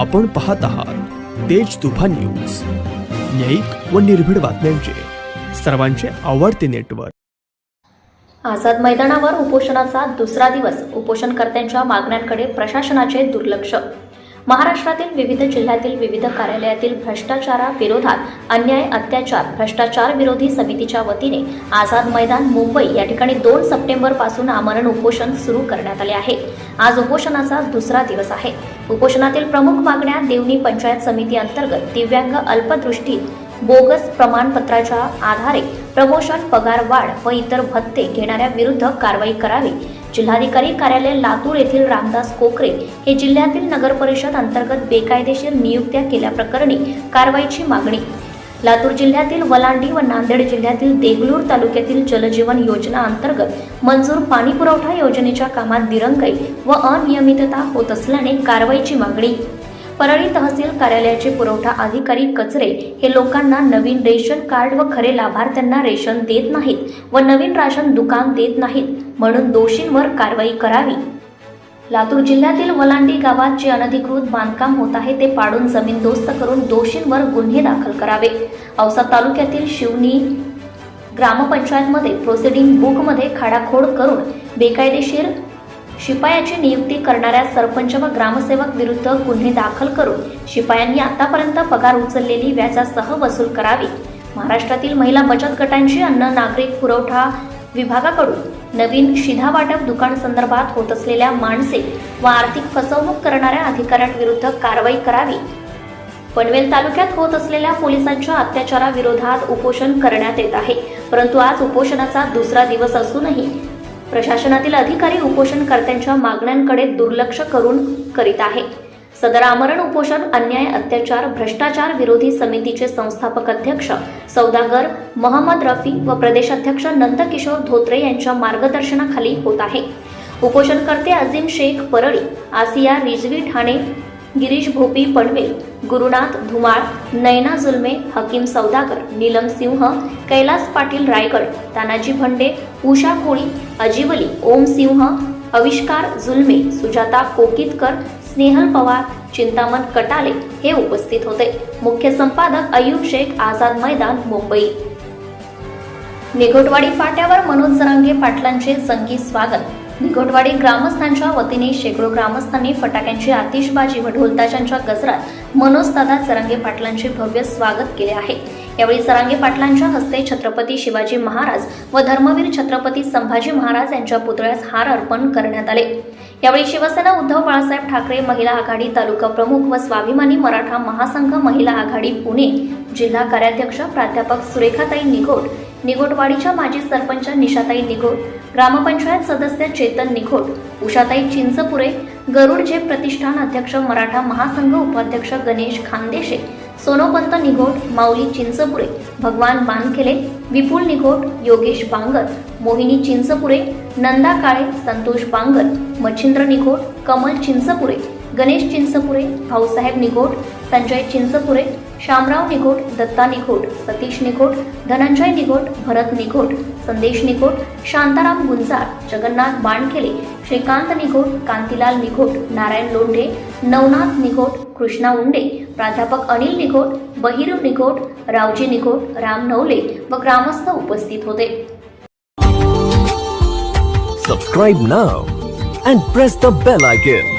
आपण पाहत आहात तेज तुफान न्यूज. न्यायिक व निर्भीड बातम्यांचे. सर्वांचे आवडते नेटवर्क. आझाद मैदानावर उपोषणाचा दुसरा दिवस उपोषणकर्त्यांच्या मागण्यांकडे प्रशासनाचे दुर्लक्ष महाराष्ट्रातील विविध जिल्ह्यातील विविध कार्यालयातील भ्रष्टाचाराविरोधात अन्याय अत्याचार भ्रष्टाचार विरोधी समितीच्या वतीने आझाद मैदान मुंबई या ठिकाणी दोन सप्टेंबरपासून आमरण उपोषण सुरू करण्यात आले आहे. आज उपोषणाचा दुसरा दिवस आहे. उपोषणातील प्रमुख मागण्या देवणी पंचायत समिती अंतर्गत दिव्यांग अल्पदृष्टी बोगस प्रमाणपत्राच्या आधारे प्रमोशन पगार वाढ व इतर भत्ते घेणाऱ्या विरुद्ध कारवाई करावी जिल्हाधिकारी कार्यालय लातूर येथील रामदास कोकरे हे जिल्ह्यातील नगर परिषद अंतर्गत बेकायदेशीर नियुक्त्या केल्याप्रकरणी कारवाईची मागणी. लातूर जिल्ह्यातील वलांडी व नांदेड जिल्ह्यातील देगलूर तालुक्यातील जलजीवन योजना अंतर्गत मंजूर पाणी पुरवठा योजनेच्या कामात दिरंगाई व अनियमितता होत असल्याने कारवाईची मागणी. परळी तहसील कार्यालयाचे पुरवठा अधिकारी कचरे हे लोकांना नवीन रेशन कार्ड व खरे लाभार्थ्यांना रेशन देत नाहीत व नवीन राशन दुकान देत नाहीत म्हणून दोषींवर कारवाई करावी. लातूर जिल्ह्यातील वलांडी गावात जे अनधिकृत बांधकाम होत आहे ते पाडून जमीनदोस्त करून दोषींवर गुन्हे दाखल करावे. औसा तालुक्यातील शिवनी ग्रामपंचायतमध्ये प्रोसिडिंग बुकमध्ये खाडाखोड करून बेकायदेशीर शिपायाची नियुक्ती करणाऱ्या सरपंच व ग्रामसेवक विरुद्ध गुन्हे दाखल करून शिपायांनी आतापर्यंत पगार उचललेली व्याजासह वसूल करावी. महाराष्ट्रातील महिला बचत गटांची अन्न नागरिक पुरवठा विभागाकडून नवीन शिधा वाटप दुकान संदर्भात होत असलेल्या मानसिक व आर्थिक फसवणूक करणाऱ्या अधिकाऱ्यांविरुद्ध कारवाई करावी. पनवेल तालुक्यात होत असलेल्या पोलिसांच्या अत्याचाराविरोधात उपोषण करण्यात येत आहे. परंतु आज उपोषणाचा दुसरा दिवस असूनही प्रशासनातील अधिकारी उपोषणकर्त्यांच्या मागण्यांकडे दुर्लक्ष करून करीत आहे. सदर आमरण उपोषण अन्याय अत्याचार भ्रष्टाचार विरोधी समितीचे संस्थापक अध्यक्ष सौदागर मोहम्मद रफी व प्रदेशाध्यक्ष नंदकिशोर धोत्रे यांच्या मार्गदर्शनाखाली होत आहे. उपोषणकर्ते अजिम शेख परळी आसिया रिजवी ठाणे गिरीश भोपी पनवेल गुरुनाथ धुमाळ नैना जुलमे हकीम सौदागर नीलम सिंह कैलास पाटील रायगड तानाजी भंडे उषा कोळी अजिवली ओम सिंह अविष्कार जुलमे सुजाता कोकितकर स्नेहल पवार चिंतामण कटाले हे उपस्थित होते. मुख्य संपादक अयुब शेख आझाद मैदान मुंबई. निघोटवाडी फाट्यावर मनोज जरांगे पाटलांचे संगीत स्वागत. निघोटवाडी ग्रामस्थांच्या वतीने शेकडो ग्रामस्थांनी फटाक्यांची आतिषबाजी व ढोलताशांच्या गजरात मनोजदादा सरांगे पाटलांचे भव्य स्वागत केले आहे. यावेळी सरांगे पाटलांच्या हस्ते छत्रपती शिवाजी महाराज व धर्मवीर छत्रपती संभाजी महाराज यांच्या पुतळ्यास हार अर्पण करण्यात आले. यावेळी शिवसेना उद्धव बाळासाहेब ठाकरे महिला आघाडी तालुका प्रमुख व स्वाभिमानी मराठा महासंघ महिला आघाडी पुणे जिल्हा कार्याध्यक्ष प्राध्यापक सुरेखाताई निघोट निघोटवाडीच्या माजी सरपंच निशाताई निघोट ग्रामपंचायत सदस्य चेतन निघोट उषाताई चिंचपुरे गरुड झेप प्रतिष्ठान अध्यक्ष मराठा महासंघ उपाध्यक्ष गणेश खानदेशे सोनोपंत निघोट माऊली चिंचपुरे भगवान बानखेले विपुल निघोट योगेश बांगर मोहिनी चिंचपुरे नंदा काळे संतोष बांगर मच्छिंद्र निघोट कमल चिंचपुरे गणेश चिंचपुरे भाऊसाहेब निघोट संजय चिंचपुरे शामराव निघोट दत्ता निघोट सतीश निघोट धनंजय निघोट भरत निघोट संदेश निघोट शांताराम गुंजार जगन्नाथ बाणखेले श्रीकांत निघोट कांतीलाल निघोट नारायण लोंढे नवनाथ निघोट कृष्णा उंडे प्राध्यापक अनिल निघोट बहिरू निघोट रावजी निघोट राम नवले व ग्रामस्थ उपस्थित होते. Subscribe now and press the bell icon